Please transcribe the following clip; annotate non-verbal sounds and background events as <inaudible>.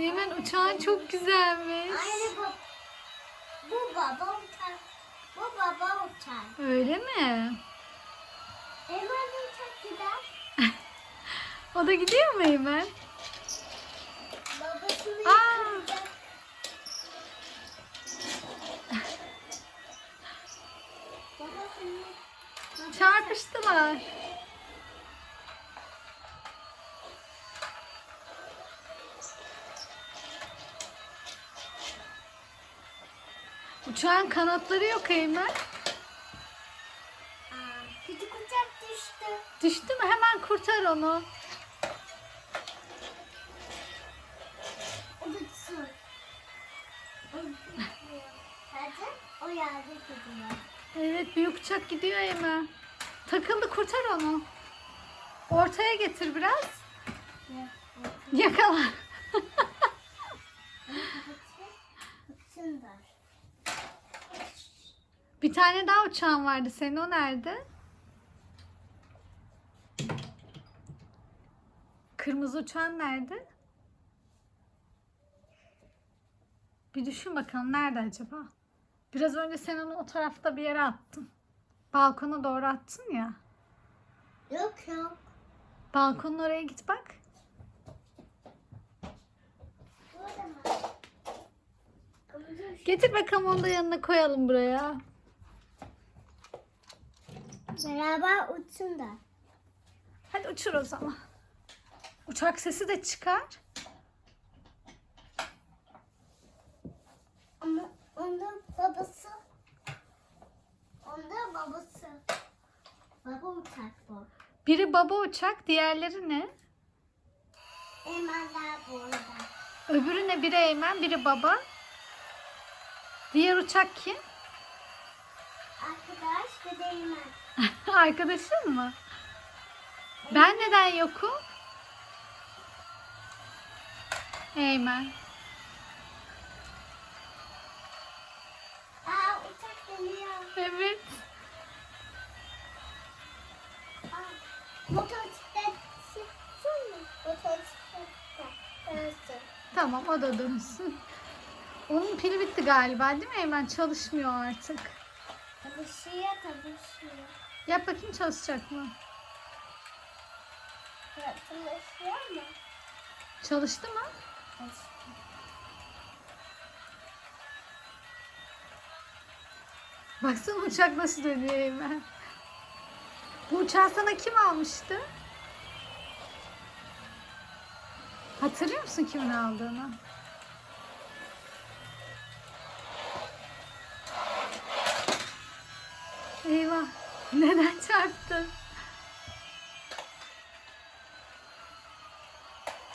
Eymen uçağın çok güzelmiş. Aynı bu. Bu baba uçar. Bu baba uçar. Öyle mi? Hemen uçak gider. <laughs> O da gidiyor mu Eymen? Babasını Aa. <laughs> Babasını Çarpıştılar. Uçağın kanatları yok Eymen. Küçük uçak düştü. Düştü mü? Hemen kurtar onu. O da düşsün. Hadi o yerde gidiyor. Evet büyük uçak gidiyor Eymen. Takıldı kurtar onu. Ortaya getir biraz. Yakala. Sünder. Bir tane daha uçağın vardı. Senin o nerede? Kırmızı uçağın nerede? Bir düşün bakalım nerede acaba? Biraz önce sen onu o tarafta bir yere attın. Balkona doğru attın ya. Yok yok. Balkonun oraya git bak. Getir bakalım onu da yanına koyalım buraya. Beraber uçsun da. Hadi uçur o zaman. Uçak sesi de çıkar. Ama onda babası. Onda babası. Baba uçak bu. Biri baba uçak, diğerleri ne? Emanlar burada. Öbürü ne? Biri Eymen, biri baba. Diğer uçak kim? Arkadaş ve değmen. <laughs> Arkadaşın mı? Ben neden yokum? Eymen. Aa uçak geliyor. Evet. Aa, motosiklet çıksın mı? Motosiklet dönsün. Tamam o da dönsün. Onun pili bitti galiba değil mi Eymen? Çalışmıyor artık. Tabışıyor tabışıyor. Yap bakayım çalışacak mı? Ya, Tabışıyor mu? Çalıştı mı? Tabışıyor. Baksana uçak nasıl dönüyor Eymen. Bu uçağı sana kim almıştı? Hatırlıyor musun kimin aldığını? Neden çarptı?